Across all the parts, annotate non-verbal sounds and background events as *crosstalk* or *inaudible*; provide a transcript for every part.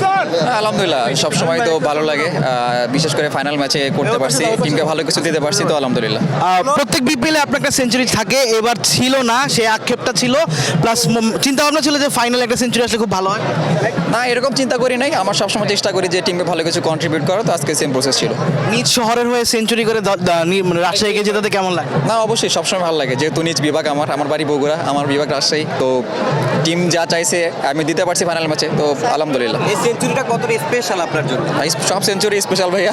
Isso! হ্যাঁ, আলহামদুলিল্লাহ। সবসময় তো ভালো লাগে। বিশেষ করে ফাইনাল ম্যাচে করতে পারছি টিমকে ভালো কিছু দিতে পারছি তো আলহামদুলিল্লাহ। প্রত্যেক বিপিএলে আপনার একটা সেঞ্চুরি থাকে এবার ছিল না সেই আক্ষেপটা ছিল প্লাস চিন্তা ভাবনা ছিল যে ফাইনাল একটা সেঞ্চুরি আসলে খুব ভালো হয়। না এরকম চিন্তা করি নাই। আমার সবসময় চেষ্টা করি যে টিমকে ভালো কিছু কন্ট্রিবিউট করা তো আজকে সেম প্রসেস ছিল। নিজ শহরের হয়ে সেঞ্চুরি করে মানে রাজশাহীকে জেতাতে কেমন লাগে? না অবশ্যই সবসময় ভালো লাগে। যেহেতু নিজ বিভাগ আমার আমার বাড়ি বগুড়া আমার বিভাগ রাজশাহী তো টিম যা চাইছে আমি দিতে পারছি ফাইনাল ম্যাচে তো আলহামদুলিল্লাহ। এই সেঞ্চুরিটা কতটা স্পেশাল আপনার জন্য? সব সেঞ্চুরি স্পেশাল ভাইয়া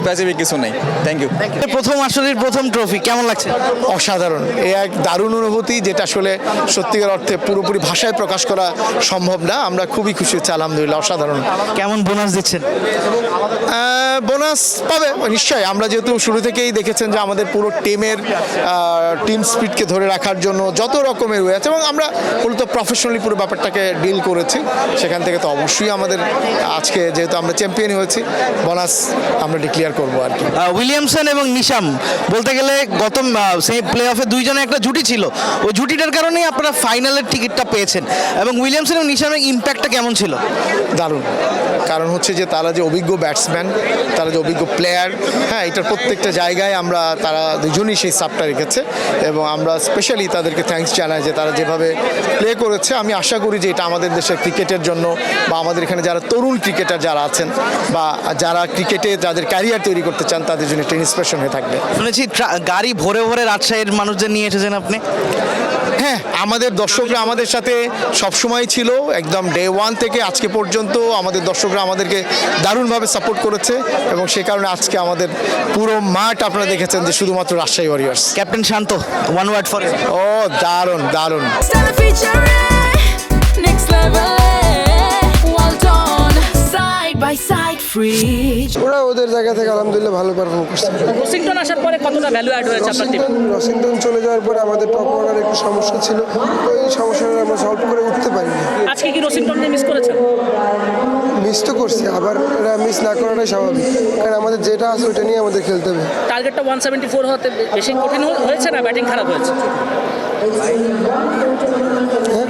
স্পেসিফিক কিছু নেই। থ্যাংক ইউ প্রথম আসরের প্রথম ট্রফি কেমন লাগছে? অসাধারণ। এ এক দারুণ অনুভূতি যেটা আসলে সত্যিকার অর্থে পুরোপুরি ভাষায় প্রকাশ করা সম্ভব না। আমরা খুবই খুশি হচ্ছি আলহামদুলিল্লাহ অসাধারণ। কেমন বোনাস দিচ্ছেন? বোনাস পাবে নিশ্চয়ই। আমরা যেহেতু শুরু থেকেই দেখেছেন যে আমাদের পুরো টিমের টিম স্পিডকে ধরে রাখার জন্য যত রকমের ওয়ে আছে এবং আমরা মূলত প্রফেশনালি পুরো ব্যাপারটাকে ডিল করেছি। সেখান থেকে তো অবশ্যই আমাদের আজকে যেহেতু আমরা চ্যাম্পিয়ন হয়েছি বোনাস আমরা ডিক্লেয়ার করব আর কি। উইলিয়ামসন এবং নিশাম বলতে গেলে গত সেই প্লে অফে দুইজনে একটা জুটি ছিল। ওই জুটিটার কারণেই আপনারা ফাইনালের টিকিটটা পেয়েছেন। এবং উইলিয়ামসন এবং নিশামের ইম্প্যাক্টটা কেমন ছিল? দারুণ। কারণ হচ্ছে যে তারা যে অভিজ্ঞ ব্যাটসম্যান তারা যে অভিজ্ঞ প্লেয়ার হ্যাঁ এটার প্রত্যেকটা জায়গায় আমরা তারা দুজনই সেই সাপটা রেখেছে। এবং আমরা স্পেশালি তাদেরকে থ্যাংকস জানাই যে তারা যেভাবে প্লে করেছে। আমি আশা করি যে এটা আমাদের দেশের ক্রিকেটের জন্য বা আমাদের এখানে যারা তরুণ ক্রিকেটার যারা আছেন বা যারা ক্রিকেটে যাদের ক্যারিয়ার তৈরি করতে চান তাদের জন্য একটা ইন্সপিরেশন হয়ে থাকবে। শুনেছি ট্রা- গাড়ি ভরে ভরে রাজশাহীর মানুষদের নিয়ে এসেছেন আপনি। হ্যাঁ আমাদের দর্শকরা আমাদের সাথে সবসময় ছিল একদম ডে ওয়ান থেকে আজকে পর্যন্ত আমাদের দর্শকরা আমাদেরকে দারুণভাবে সাপোর্ট করেছে এবং সে কারণে আজকে আমাদের পুরো মাঠ আপনারা দেখেছেন যে শুধুমাত্র Rajshahi warriors captain Shanto one word for ও দারুণ দারুণ। By side, free. ওরা ওদের জায়গা থেকে আলহামদুলিল্লাহ ভালো পারফর্ম করছে। ওয়াশিংটন আসার পরে কতটা ভ্যালু অ্যাড হয়েছে আপনার টিম ওয়াশিংটন চলে যাওয়ার পরে আমাদের টপ অর্ডার একটু সমস্যা ছিল তো এই সমস্যাটা আমরা সলভ করে উঠতে পারিনি। আজকে কি ওয়াশিংটনকে মিস করেছেন? মিস তো করছি আবার এরা মিস না করাটাই স্বাভাবিক কারণ আমাদের যেটা আছে ওইটা নিয়ে আমাদের খেলতে হবে। টার্গেটটা ওয়ান সেভেন্টি ফোর হতে বেশি কঠিন হয়েছে না? ব্যাটিং খারাপ হয়েছে? ওয়ান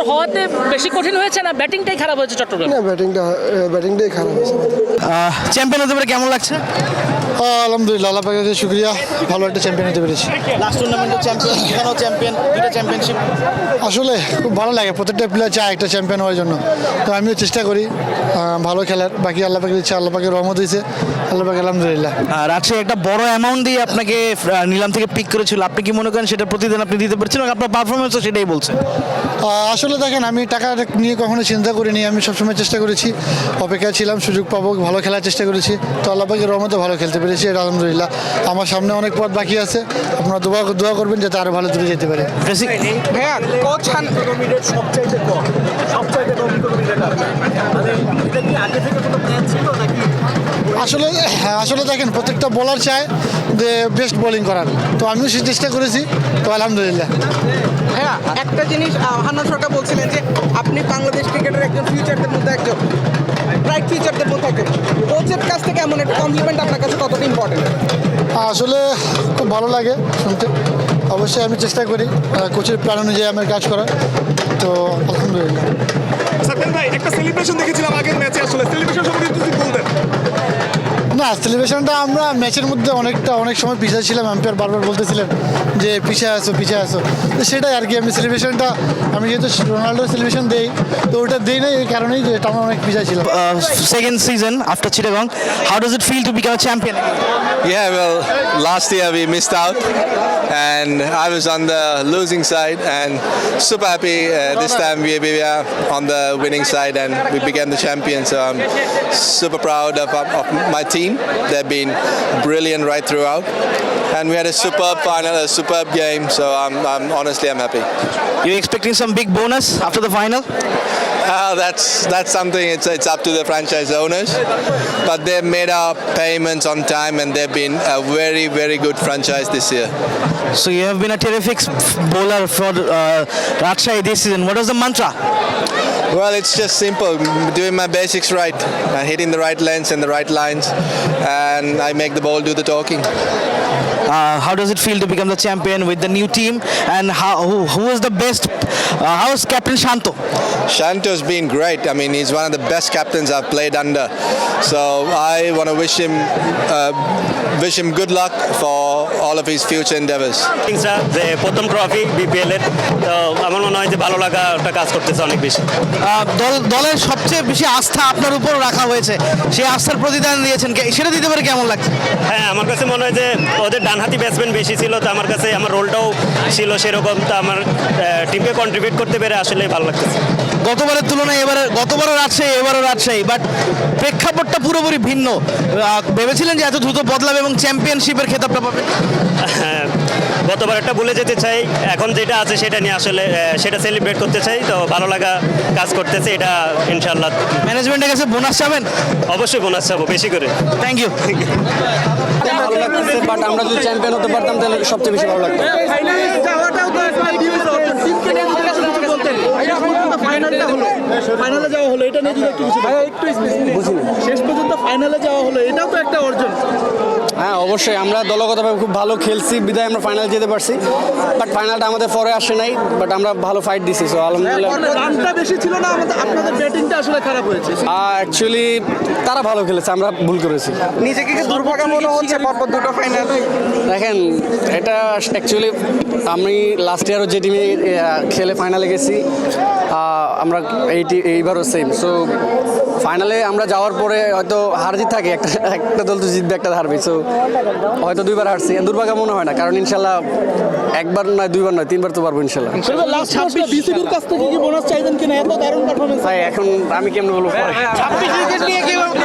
ফোর হওয়াতে বেশি কঠিন হয়েছে না ব্যাটিংটাই খারাপ হয়েছে চট্টগ্রাম? না ব্যাটিংটা ব্যাটিংটাই খারাপ হয়েছে। চ্যাম্পিয়ন হতে পারে কেমন লাগছে? আলহামদুলিল্লাহ আল্লাহ পাকের শুক্রিয়া। ভালো একটা চ্যাম্পিয়ন হতে পেরেছি। লাস্ট টুর্নামেন্টের চ্যাম্পিয়ন এখানেও চ্যাম্পিয়ন দুটো চ্যাম্পিয়নশিপ আসলে খুব ভালো লাগে প্রত্যেকটা প্লেয়ার চায় একটা চ্যাম্পিয়ন হওয়ার জন্য। তো আমিও চেষ্টা করি ভালো খেলার। বাকি আল্লাহ পাকের ইচ্ছা আল্লাহ পাকের রহমত হয়েছে। আল্লাহ পাকে আলহামদুলিল্লাহ। রাজশাহী একটা বড় অ্যামাউন্ট দিয়ে আপনাকে নিলাম থেকে পিক করেছিল। আপনি কি মনে করেন সেটা প্রতিদিন আপনি দিতে পারছেন আপনার পারফরমেন্সও সেটাই বলছে? আসলে দেখেন আমি টাকা নিয়ে কখনো চিন্তা করিনি। আমি সবসময় চেষ্টা করেছি অপেক্ষা ছিলাম সুযোগ পাবো ভালো খেলার চেষ্টা করেছি। তো আল্লাহ পাকের রহমতে ভালো খেলতে পেরেছি এটা আলহামদুলিল্লাহ। আমার সামনে অনেক পথ বাকি আছে। আপনারা দোয়া দোয়া করবেন যাতে আরও ভালো দূরে যেতে পারে। আসলে হ্যাঁ, আসলে দেখেন প্রত্যেকটা বলার চায় বেস্ট বোলিং করার। তো আমিও সে চেষ্টা করেছি। তো আলহামদুলিল্লাহ। হ্যাঁ একটা জিনিস আহ, সরকার বলছিলেন যে আপনি বাংলাদেশ ক্রিকেটের একজন ফিউচারদের মধ্যে একজন ব্রাইট ফিউচারদের মধ্যে একজন। কোচের কাছ থেকে এমন একটা কমপ্লিমেন্ট আপনার কাছে কতটা ইম্পর্টেন্ট আসলে খুব ভালো লাগে শুনতে। অবশ্যই আমি চেষ্টা করি কোচের প্ল্যান অনুযায়ী আমার কাজ করার। তো আলহামদুলিল্লাহ। ভাই একটা সেলিব্রেশন দেখেছিলাম আগের ম্যাচে আসলে। সেলিব্রেশন সম্পর্কে যদি বলতেন। না সেলিব্রেশনটা আমরা ম্যাচের মধ্যে অনেকটা অনেক সময় পিছিয়ে ছিলাম আম্পায়ার বারবার বলতেছিলেন যে পিছিয়ে আসো পিছিয়ে আসো তো সেটাই আর কি আমি সেলিব্রেশনটা আমি যেহেতু রোনাল্ডোর সেলিব্রেশন দেই তো ওটা দেই না এই কারণেই যে এটা আমরা অনেক পিছিয়ে ছিলাম। Second season after Chittagong how does it feel to become champion Yeah, well, last year we missed out, and I was on the losing side, and super happy uh, this time we, we are on the winning side, and we became the champions. So I'm super proud of, of, of my team. They've been brilliant right throughout, and we had a superb final, a superb game. So I'm, I'm honestly I'm happy. You expecting some big bonus after the final? Uh, that's that's something. It's it's up to the franchise owners, but they've made our payments on time, and they've been a very very good franchise this year. So you have been a terrific bowler for uh, Rajshahi this season. What was the mantra? Well, it's just simple. Doing my basics right, uh, hitting the right lengths and the right lines, and I make the ball do the talking. Uh, how does it feel to become the champion with the new team? And how who, who is the best? Uh, how is Captain Shanto? Shanto's been great. I mean, he's one of the best captains I've played under. So I want to wish him uh, wish him good luck for all of his future endeavors. কিংসরা যে প্রথম trophy BPL এর তো আমার মনে হয় যে ভালো লাগা একটা কাজ করতেছে অনেক বেশি আহ, দল দলের সবচেয়ে বেশি আস্থা আপনার উপর রাখা হয়েছে। সেই আস্থার প্রতিদান দিয়েছেন কে- সেটা দিতে পারে কেমন লাগছে? হ্যাঁ আমার কাছে মনে হয় যে ওদের ডানহাতি ব্যাটসম্যান বেশি ছিল তো আমার কাছে আমার রোলটাও ছিল সেরকম তো আমার টিমকে কন্ট্রিবিউট করতে পেরে আসলে ভালো লাগতেছে। গতবারের তুলনায় এবারে গতবারও রাজশাহী এবারও রাজশাহী বাট প্রেক্ষাপটটা পুরোপুরি ভিন্ন। ভেবেছিলেন যে এত দ্রুত বদলাবে এবং চ্যাম্পিয়নশিপের খেতাবটা পাবে? হ্যাঁ গতবার একটা ভুলে যেতে চাই। এখন যেটা আছে সেটা নিয়ে আসলে সেটা সেলিব্রেট করতে চাই। তো ভালো লাগা কাজ করতেছে এটা ইনশাল্লাহ ম্যানেজমেন্টের কাছে বোনাস চাবেন? অবশ্যই বোনাস চাবো বেশি করে। থ্যাংক ইউ ভালো লাগতেছে বাট আমরা যদি চ্যাম্পিয়ন হতে পারতাম তাহলে সবচেয়ে বেশি ভালো লাগতো। ফাইনালে যাওয়াটাও তো টিমকে নিয়ে বলতেন। ফাইনালটা হলো। ফাইনালে যাওয়া হলো এটা নিয়ে যদি একটু কিছু ভাইয়া একটু বুঝিনি শেষ পর্যন্ত ফাইনালে যাওয়া হলো এটাও তো একটা অর্জন। হ্যাঁ অবশ্যই আমরা দলগতভাবে খুব ভালো খেলছি বিদায় আমরা ফাইনাল যেতে পারছি বাট ফাইনালটা আমাদের পরে আসে নাই বাট আমরা ভালো ফাইট দিছি সো আলহামদুলিল্লাহ। রানটা বেশি ছিল না আমাদের আপনাদের ব্যাটিংটা আসলে খারাপ হয়েছে। অ্যাকচুয়ালি তারা ভালো খেলেছে আমরা ভুল করেছি। নিজেকে কি দুর্ভাগা মনে হচ্ছে পরপর দুটো ফাইনাল দেখেন এটা অ্যাকচুয়ালি আমি লাস্ট ইয়ারও যে টিমে খেলে ফাইনালে গেছি আমরা এইটি এইবারও সেম সো ফাইনালে আমরা যাওয়ার পরে হয়তো হার জিত থাকে একটা একটা দল তো জিতবে একটা হারবে। সো হয়তো দুইবার হারছি। দুর্ভাগ্য মনে হয় না কারণ ইনশাল্লাহ একবার নয় দুইবার নয় তিনবার তো পারব ইনশাল্লাহ। লাস্ট ম্যাচটা বিসিবির কাছ থেকে কি বোনাস চাইতেন কিনা? এত দারুণ পারফরমেন্স তাই এখন আমি কেমন বলব? পরে? নিয়ে কীভাবে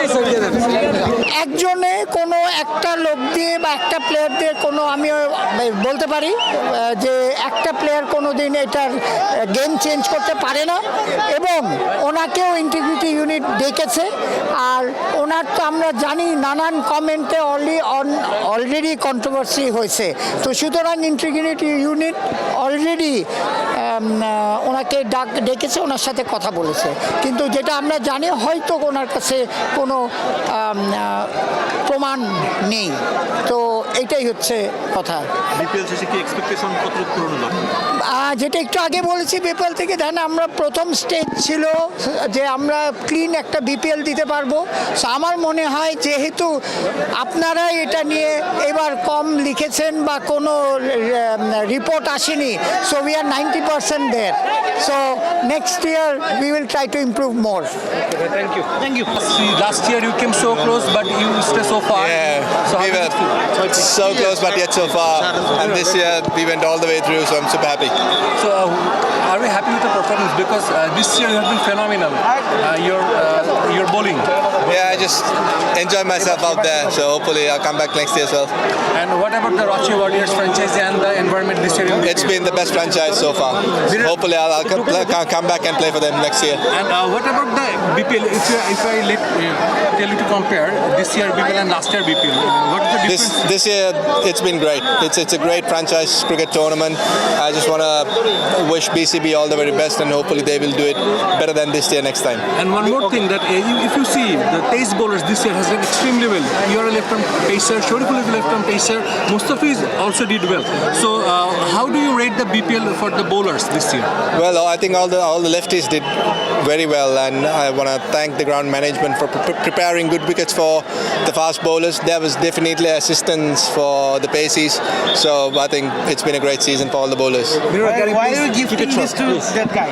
একজনে কোনো একটা লোক দিয়ে বা একটা প্লেয়ার দিয়ে কোনো আমি বলতে পারি যে একটা প্লেয়ার কোনো দিন এটার গেম চেঞ্জ করতে পারে না। এবং ওনাকেও ইন্টিগ্রিটি ইউনিট ডেকেছে। আর ওনার তো আমরা জানি নানান কমেন্টে অলরেডি অলরেডি কন্ট্রোভার্সি হয়েছে। তো সুতরাং ইন্টিগ্রিটি ইউনিট অলরেডি ওনাকে ডাক, ডেকেছে, ওনার সাথে কথা বলেছে। কিন্তু যেটা আমরা জানি, হয়তো ওনার কাছে কোনো প্রমাণ নেই। তো এটাই হচ্ছে কথা। বিপিএল শেষে কি এক্সপেকটেশন কত পূরণ হলো? যেটা একটু আগে বলেছি বিপিএল থেকে দেন আমরা প্রথম স্টেজ ছিল যে আমরা ক্লিন একটা বিপিএল দিতে পারব। আমার মনে হয় যেহেতু আপনারা এটা নিয়ে এবার কম লিখেছেন বা কোনো রিপোর্ট আসেনি so we are ninety percent there so next year we will try to improve more thank Last year you came so close, but you stay so far. Yeah, we were so close, but yet so far. And this year we went all the way through, so I'm super happy. So, uh, are we happy with the performance? Because uh, this year you have been phenomenal. Uh, your uh, your bowling. Yeah, I just enjoy myself out there, so hopefully I'll come back next year as well. And what about the Rachi Warriors franchise and the environment this year? It's been the best franchise so far. Hopefully I'll, I'll come, come back and play for them next year. And uh, what about the BPL? If you, if I let, uh, tell you to compare this year BPL and last year BPL, what is the This difference? this year it's been great. It's it's a great franchise cricket tournament. I just want to wish BCB all the very best, and hopefully they will do it better than this year next time. And one more thing that uh, if you see the pace bowlers this year has done extremely well. You are a left arm pacer, Shoriful is a left arm pacer, Mustafiz also did well. So uh, how do you rate the BPL for the bowlers this year? Well, I think all the all the lefties did very well, and I want to thank the ground management for pre- preparing good wickets for the fast bowlers. There was definitely assistance for the paces, so I think it's been a great season for all the bowlers. Why are you gifting this to that guy?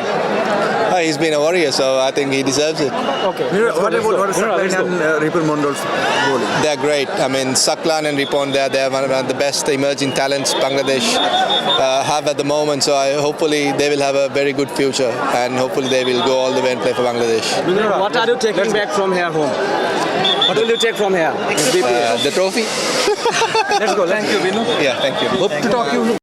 Uh, he's been a warrior, so I think he deserves it. What about what is and Ripul Mondol's bowling? They're great. I mean, Saklan and Ripon, they're, they're one of the best emerging talents Bangladesh uh, have at the moment. So I, hopefully they will have a very good future and hopefully they will go all the way and play for Bangladesh. What are you taking back from here home? What will you take from here? Uh, the trophy? *laughs* Let's go. Thank you, Vinu. Yeah, thank you. Hope to talk you